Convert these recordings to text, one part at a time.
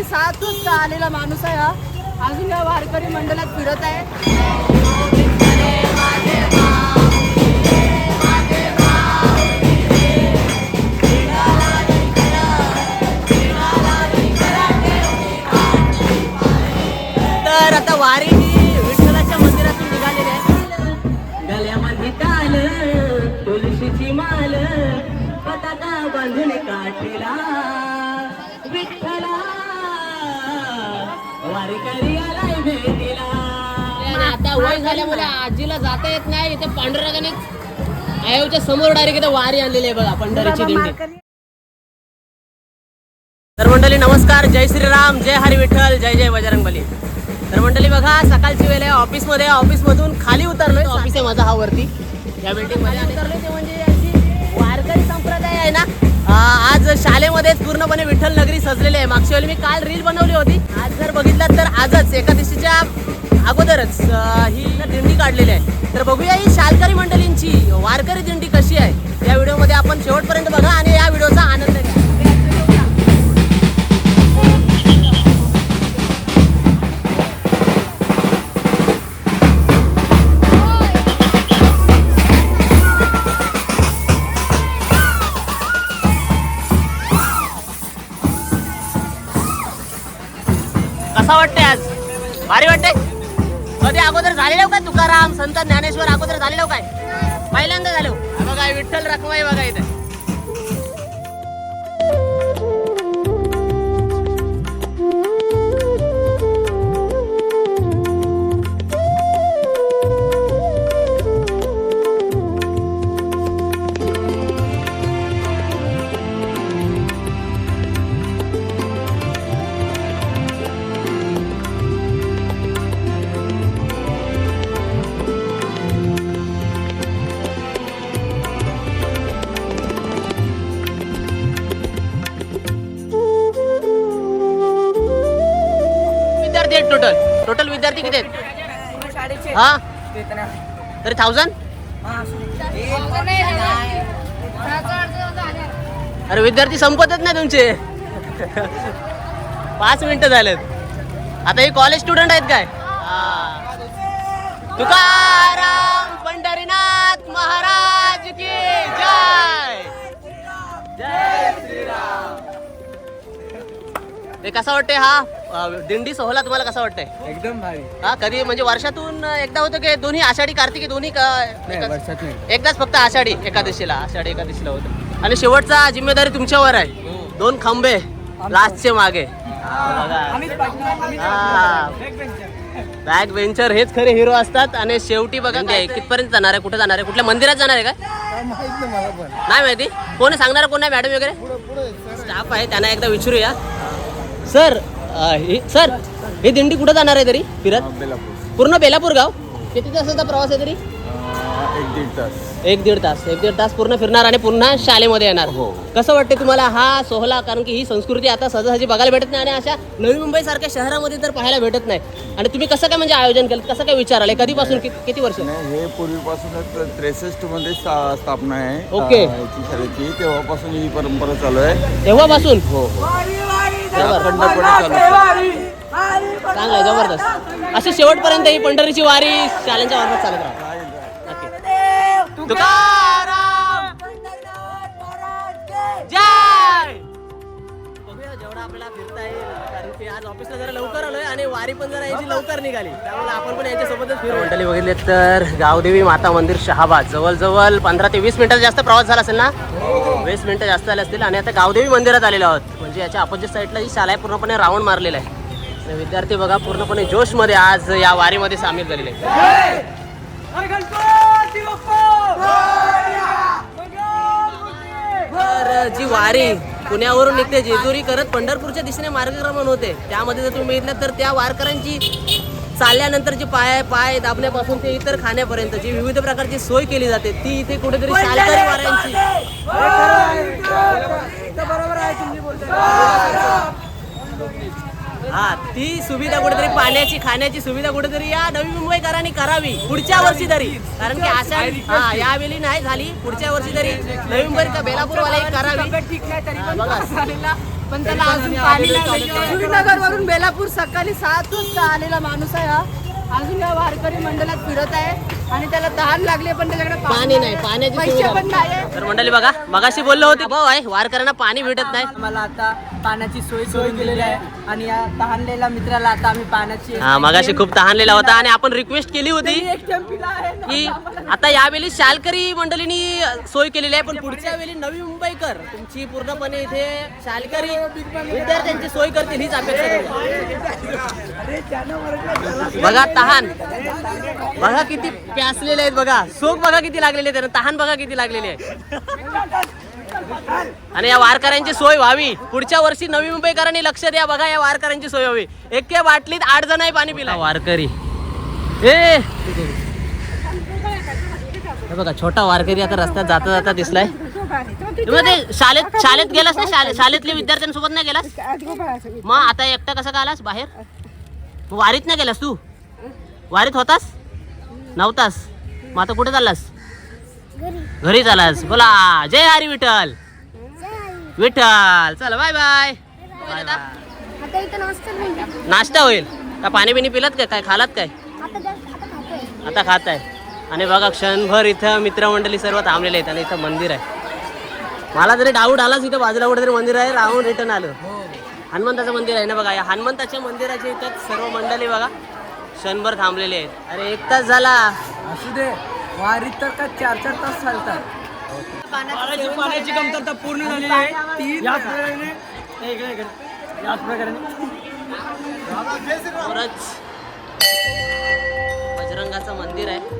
सकाळी सात वाजता आलेला माणूस आहे हा. अजून या वारकरी मंडळात फिरत आहे. तर आता वारी मंदिरातून गल्यामध्ये माल पताका बांधून काठीला. विठ्ठला आता वय झाल्यामुळे आजीला जाता येत नाही. इथे पांडुरंगाने आयोच्या समोर डायरेक्ट इथे वारी आणलेली आहे बघा पंढरीची दिंडी. तर मंडळी नमस्कार जय श्रीराम जय हरी विठ्ठल जय जय बजरंग बली तर मंडळी बघा सकाळची वेळ आहे ऑफिसमध्ये. ऑफिस मधून खाली उतरलोय. ऑफिस आहे माझा हा वरती. या बिल्डिंगमध्ये उतरलोय ते म्हणजे वारकरी संप्रदाय आहे ना? आज शाळेमध्ये पूर्णपणे विठ्ठल नगरी सजलेली आहे. मागच्या वेळी मी काल रील बनवली होती. आज जर बघितलं तर आजच एकादशीच्या अगोदरच ही दिंडी काढलेली आहे. तर बघूया ही शालकरी मंडळींची वारकरी दिंडी कशी आहे. या व्हिडिओमध्ये आपण शेवटपर्यंत बघा आणि वाटतंय आज. भारी वाटतंय. कधी अगोदर झालेलो काय तुकाराम संत ज्ञानेश्वर अगोदर झालेलो काय? पहिल्यांदा झालो. बघा विठ्ठल रखमाई बघा इथे. टोटल विद्यार्थी किती आहेत? हा? तरी थाउजंड अरे विद्यार्थी संपतच नाही तुमचे. पाच मिनिटं झालेत. आता हे कॉलेज स्टुडंट आहेत काय. तुकाराम पंढरीनाथ महाराज की जय. जय श्रीराम. ते कसा वाटते हा? दिंडी सोहळा तुम्हाला कसा वाटतंय? एकदम भारी. हा कधी म्हणजे वर्षातून एकदा होतं की दोन्ही आषाढी कार्तिकी दोन्ही का नाही एकाच- वर्षात नाही एकदाच फक्त आषाढी एकादशीला आषाढी एकादशीला होतं. आणि शेवटचा जिम्मेदारी तुमच्यावर आहे. दोन खंबे लास्टचे मागे. हा, बघा. हा. बॅक बेंचर हेच खरे हिरो असतात आणि शेवटी बघा काय कितपर्यंत जाणार आहे कुठे जाणार आहे कुठल्या मंदिरात जाणार आहे का माहीत नाही मला पण. नाही माहिती? कोण सांगणार कोण आहे मॅडम वगैरे? स्टाफ आहे त्यांना एकदा विचारूया. सर ही- सर ही दिंडी कुठं जाणार आहे तरी? फिरत? बेलापूर. पूर्ण बेलापूर गाव? किती तासाचा प्रवास आहे तरी? एक दीड तास. एक दीड तास. एक दीड तास पूर्ण फिरणार आणि पुन्हा शाळेमध्ये येणार. हो. कसं वाटते तुम्हाला हा सोहळा? कारण की ही संस्कृती आता सहजासहजी बघायला भेटत नाही आणि अशा नवी मुंबई सारख्या शहरामध्ये तर पाहायला भेटत नाही. आणि तुम्ही कसं काय म्हणजे आयोजन केलं? कसं काय विचार आले कधीपासून? कि- किती वर्ष? नाही हे पूर्वीपासूनच त्रेसष्टमध्ये स्था- स्थापना आहे. ओके. अं, याची शाळेची. तेव्हापासून ही परंपरा चालू आहे. तेव्हापासून? हो हो. चांगलं आहे जबरदस्त. अशी शेवटपर्यंत ही पंढरीची वारी शाळेच्या वारणात चालत राहते. तुकाराम. जय! जेवढा आपल्याला फिरता येईल. कारण की आज ऑफिसला जरा लवकर आलोय आणि वारी पण जरा याची लवकर निघाली. त्यामुळे आपण पण यांच्यासोबतच फिरू. मंडळी बघितले तर गावदेवी माता मंदिर शहाबाद. जवळजवळ पंधरा ते वीस मिनिटाचा जास्त प्रवास झाला असेल ना? वीस मिनिटं जास्त झाले असतील आणि आता गावदेवी मंदिरात आलेलो आहोत. म्हणजे याच्या अपोजिट साईडला ही शाळा आहे पूर्णपणे राऊंड मारलेला आहे. विद्यार्थी बघा पूर्णपणे जोशमध्ये आज या वारीमध्ये सामील झालेले आहेत. जी वारी पुण्यावरून निघते. जेजुरी करत पंढरपूरच्या दिशेने मार्गक्रमण होते. त्यामध्ये जर तुम्ही बघितलं तर त्या वारकऱ्यांची चालल्यानंतर जी पाय पाय दाबण्यापासून ते इतर खाण्यापर्यंत जी विविध प्रकारची सोय केली जाते ती इथे कुठेतरी शालकरी वाऱ्यांची. हा ती सुविधा कुठेतरी पाण्याची खाण्याची सुविधा कुठेतरी या नवी मुंबईकरांनी करावी पुढच्या वर्षी तरी. कारण की आषाढ हा यावेळी नाही झाली पुढच्या वर्षी तरी. नवी मुंबई बेलापूर वाले करावी. हा, बघा. पण त्याला अजून पाणी वरून बेलापूर सकाळी सात वाजता आलेला माणूस आहे हा. अजून या वारकरी मंडळात फिरत आहे आणि त्याला तहान लागली पण त्याच्याकडे पाणी नाही, पाण्याची पैसे सुविधा. पण नाही तर मंडळी बघा मगाशी बोललो होते भाऊ आहे वारकऱ्यांना पाणी भेटत नाही. आम्हाला आता पाण्याची सोय करून दिलेली आहे. आणि या तहानलेल्या मित्राला आता आम्ही पाण्याची हा मगाशी खूप तहानलेला होता आणि आपण रिक्वेस्ट केली होती एक थेंब पिला आहे ना. की आता यावेळी शालकरी मंडळींनी सोय केलेली आहे पण पुढच्या वेळी नवी मुंबईकर तुमची पूर्णपणे इथे शालकरी विद्यार्थ्यांची सोय करतील हीच अपेक्षा करू. बघा तहान. बघा किती प्यासलेले आहेत बघा. सोक बघा किती लागलेले आहेत आणि तहान बघा किती लागलेली आहे आणि या वारकऱ्यांची सोय व्हावी. पुढच्या वर्षी नवी मुंबईकरांनी लक्ष द्या. बघा या वारकऱ्यांची सोय व्हावी. एके बाटलीत आठ जण पाणी पिला वारकरी. ए! हे बघा छोटा वारकरी आता रस्त्यात जाता जाता दिसलाय. ते शाळेत शाळेत गेलास ना? शाळे शाळेतल्या विद्यार्थ्यांसोबत नाही गेलास? मग आता एकटा कसा का आलास बाहेर? वारीत नाही गेलास तू? वारीत होतास? नव्हतास. मग आता कुठे चाललास? घरी. चालास बोला. जय हरी विठ्ठल. विठ्ठल. चला बाय बाय आता इथं नाश्ता नाही नाश्ता होईल. का पाणी बिणी पिलात काय काय? खालात काय? आता जास्त आता खातोय. आता खात आहे आणि बघा क्षणभर इथं मित्रमंडळी सर्व थांबलेले आहेत आणि इथं मंदिर आहे. मला तरी डाऊट आलाच इथं बाजूला कुठेतरी मंदिर आहे राहून रिटर्न आलो. हनुमंताचं मंदिर आहे ना बघा या हनुमंताच्या मंदिराच्या इथं सर्व मंडळी बघा क्षणभर थांबलेले आहेत. अरे एक तास झाला. असू दे. वारीत तर का चार चार तास चालतात. पाण्याची पाण्याची कमतरता पूर्ण झालेली आहे. ती याच प्रकारे. याच प्रकारे बजरंगाचं मंदिर आहे.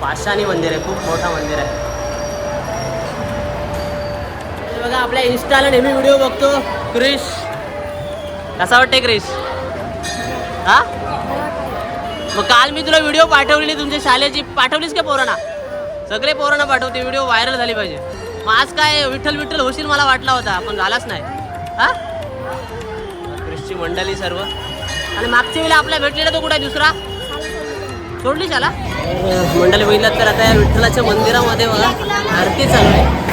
पाषाणी मंदिर आहे खूप मोठं मंदिर आहे. हे बघा आपल्या इन्स्टाला नेहमी व्हिडिओ बघतो क्रिश. कसा वाटते क्रिश? हा? मग काल मी तुला व्हिडिओ पाठवलेली तुमच्या शाळेची पाठवलीस का पोरांना? सगळे पोरांना पाठवते. व्हिडिओ व्हायरल झाली पाहिजे. मग आज काय विठ्ठल विठ्ठल होशील मला वाटला होता पण झालाच नाही. हा? क्रिस्ची मंडळी सर्व. आणि मागच्या वेळेला आपल्या भेटलेला तो कुठे? आहे दुसरा? सोडली शाला मंडळी बघितलं तर आता या विठ्ठलाच्या मंदिरामध्ये बघा आरती चालू आहे.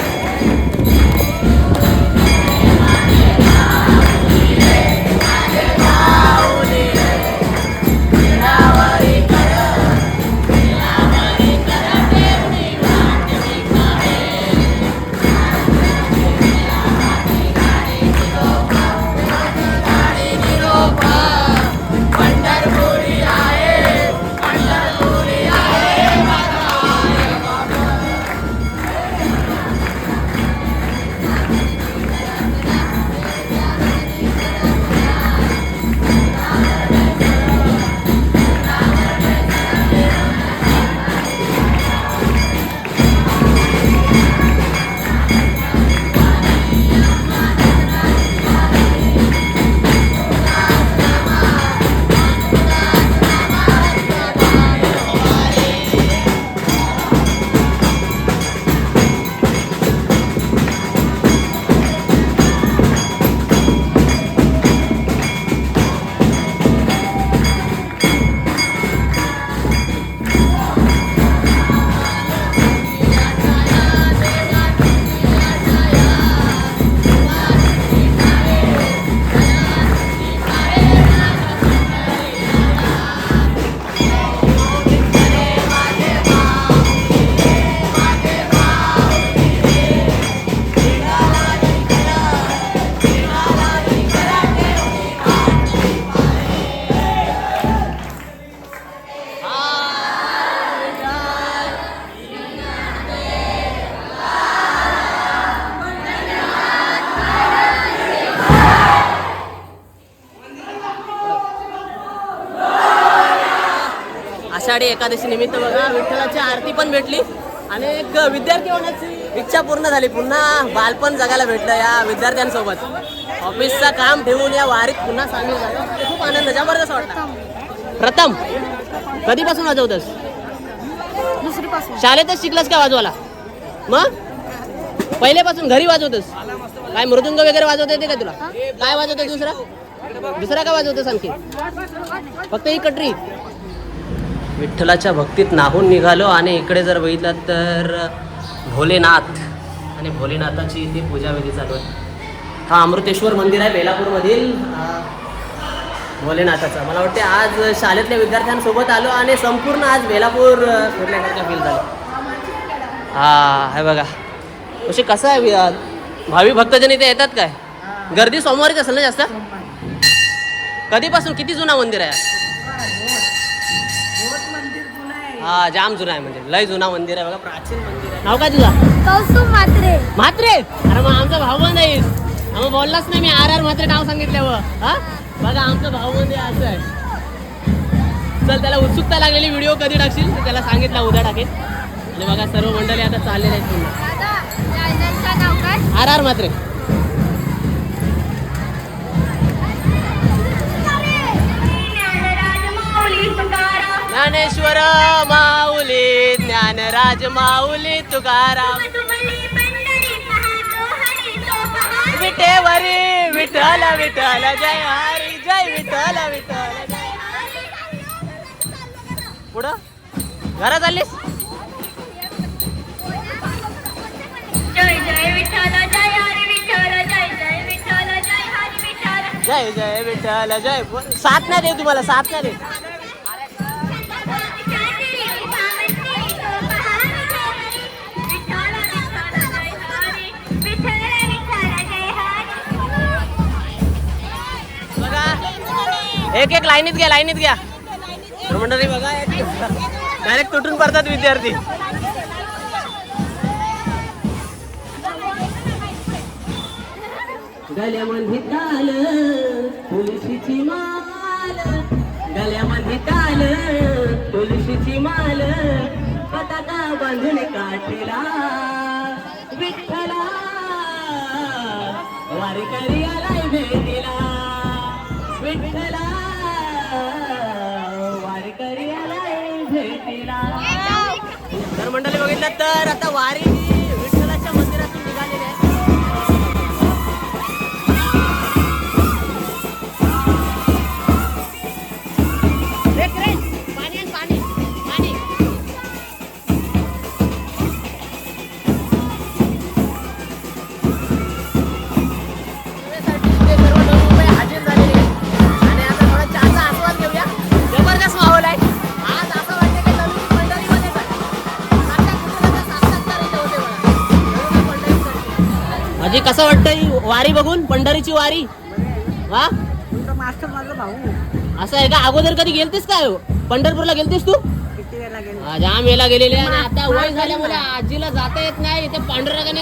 आषाढी एकादशी निमित्त बघा विठ्ठलाची आरती पण भेटली. आणि एक विद्यार्थी होण्याची इच्छा पूर्ण झाली. पुन्हा बालपण जगायला भेटलं या विद्यार्थ्यांसोबत. ऑफिसचं काम ठेवून या वारीत पुन्हा सामील झालं. खूप आनंद जबरदस्त वाटला. प्रथम. कधीपासून वाजवतस? शाळेतच शिकलास का वाजवायला? मग? पहिल्यापासून घरी वाजवतस? काय मृदुंग वगैरे वाजवता येते का तुला? काय वाजवते दुसरा? दुसरा काय वाजवतोस आणखी? फक्त ही कटरी. विठ्ठलाच्या भक्तीत नाहून निघालो आणि इकडे जर बघितलं तर भोलेनाथ. आणि भोलेनाथाची इथे पूजाविधी चालू आहे. हा अमृतेश्वर मंदिर आहे बेलापूरमधील. भोलेनाथाचा. मला वाटते आज शाळेतल्या विद्यार्थ्यांसोबत आलो आणि संपूर्ण आज बेलापूर फिरल्यासारखं फील झालं हा हे बघा. असे कसं आहे भावी भक्तजन इथे येतात काय? गर्दी सोमवारीच असेल ना जास्त? कधीपासून? किती जुना मंदिर आहे? हा जाम जुना आहे म्हणजे. लय जुना मंदिर आहे बघा प्राचीन मंदिर आहे. नाव काय तुझं? कौस्तुभ मात्रे म्हात्रे? अरे मग आमचा भाऊ बंद आहे? मग बोललाच नाही मी आर आर म्हात्रे नाव सांगितल्यावर. हा? बघा आमचा भाऊ बंद आहे असं आहे. चल त्याला उत्सुकता लागलेली व्हिडिओ कधी टाकशील? तर त्याला सांगितला उद्या टाकेल आणि बघा सर्व मंडळी आता चाललेले आहेत पुन्हा. दादा चॅनलचं नाव काय? R R Mhatre. Dnyaneshwar Mauli Dnyanraj Mauli Tukaram. विटेवरी विठ्ठल विठ्ठल जय हरी जय विठ्ठल विठ्ठल. जय पुढं? घरात आलीस? जय जय विठ्ठल जय हरी विठ्ठल जय जय विठ्ठल जय हरी विठ्ठल. जय जय विठ्ठल जय. साथ नाही दे तुम्हाला साथ नाही दे एक एक लाईनीत घ्या लाईनीत घ्या. मंडळी बघा डायरेक्ट तुटून पडतात विद्यार्थी. गल्यामध्ये ताल तुळशीची माल. गल्यामध्ये ताल तुळशीची माल. पताका बांधून काठीला विठ्ठला. वारकरी आलाय भेटीला. विठ्ठला वारकरी आलाय भेटीला. तर मंडळी बघितलं तर आता वारी कसं वाटतंय वारी बघून? पंढरीची वारी? वा मास्टर माझा भाऊ. असं आहे का? अगोदर कधी गेलतीस काय हो? पंढरपूरला गेलतीस तू? हा, जाम वेळेला गेलेले आणि आता वय झाल्यामुळे आजीला जाता येत नाही. इथे पांडुरंगाने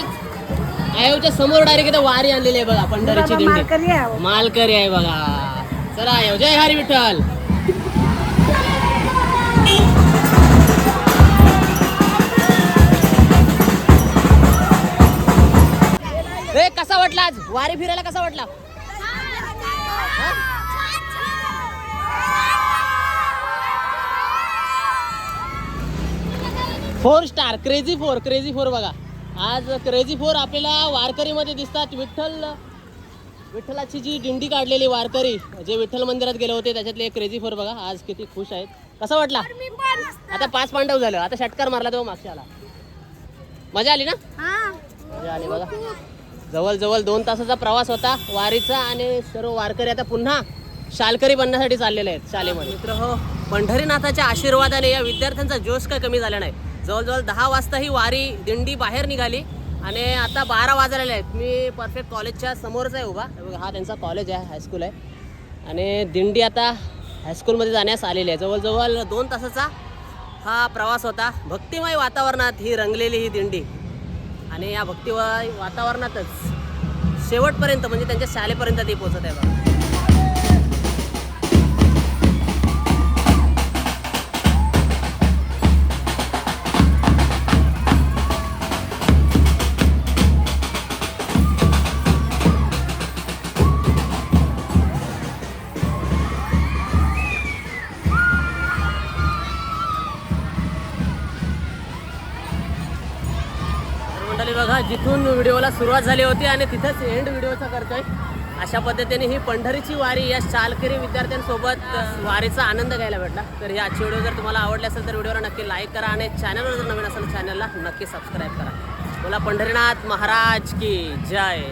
आयोच्या समोर डायरेक्ट इथे वारी आणलेली आहे बघा पंढरीची दिंडी. आहे. मालकरी आहे बघा. चला आयो जय हरी विठ्ठल. वाटला आज? वारी फिरायला कसा वाटला? Four star crazy four crazy four बघा. आज क्रेझी फोर आपल्याला वारकरीमध्ये दिसतात. विठ्ठल विठ्ठलाची जी दिंडी काढलेली वारकरी जे विठ्ठल मंदिरात गेले होते त्याच्यातले क्रेझी फोर बघा. आज किती खुश आहेत. कसा वाटला? आता पाच पांडव झालं. आता षटकार मारला तो मागच्या आला. मजा आली ना? हा. मजा आली बघा. जवळजवळ दोन तासाचा प्रवास होता वारीचा आणि सर्व वारकरी आता पुन्हा शालकरी बनण्यासाठी चाललेले आहेत शालेमध्ये मित्र हो. पंढरीनाथाच्या आशीर्वादाने या विद्यार्थ्यांचा जोश काय कमी झाला नाही. जवळजवळ दहा वाजता ही वारी दिंडी बाहेर निघाली आणि आता बारा वाजलेले आहेत. मी परफेक्ट कॉलेजच्या समोरच आहे उभा. हे हा त्यांचा कॉलेज आहे हायस्कूल आहे. आणि दिंडी आता हायस्कूलमध्ये जाण्यास आलेली आहे. जवळजवळ दोन तासाचा हा प्रवास होता. भक्तिमय वातावरणात ही रंगलेली ही दिंडी. आणि या भक्तिमय वातावरणातच शेवटपर्यंत म्हणजे त्यांच्या शाळेपर्यंत ते पोहोचत आहे बघा. सुरुवात झाली होती आणि तिथंच एंड व्हिडिओचा करतोय. अशा पद्धतीने ही पंढरीची वारी या शालकरी विद्यार्थ्यांसोबत वारीचा आनंद घ्यायला भेटला. तर ही आजची व्हिडिओ जर तुम्हाला आवडली असेल तर व्हिडिओला नक्की लाईक करा आणि चॅनलवर जर नवीन असेल चॅनलला नक्की सबस्क्राईब करा. बोला पंढरीनाथ महाराज की जय.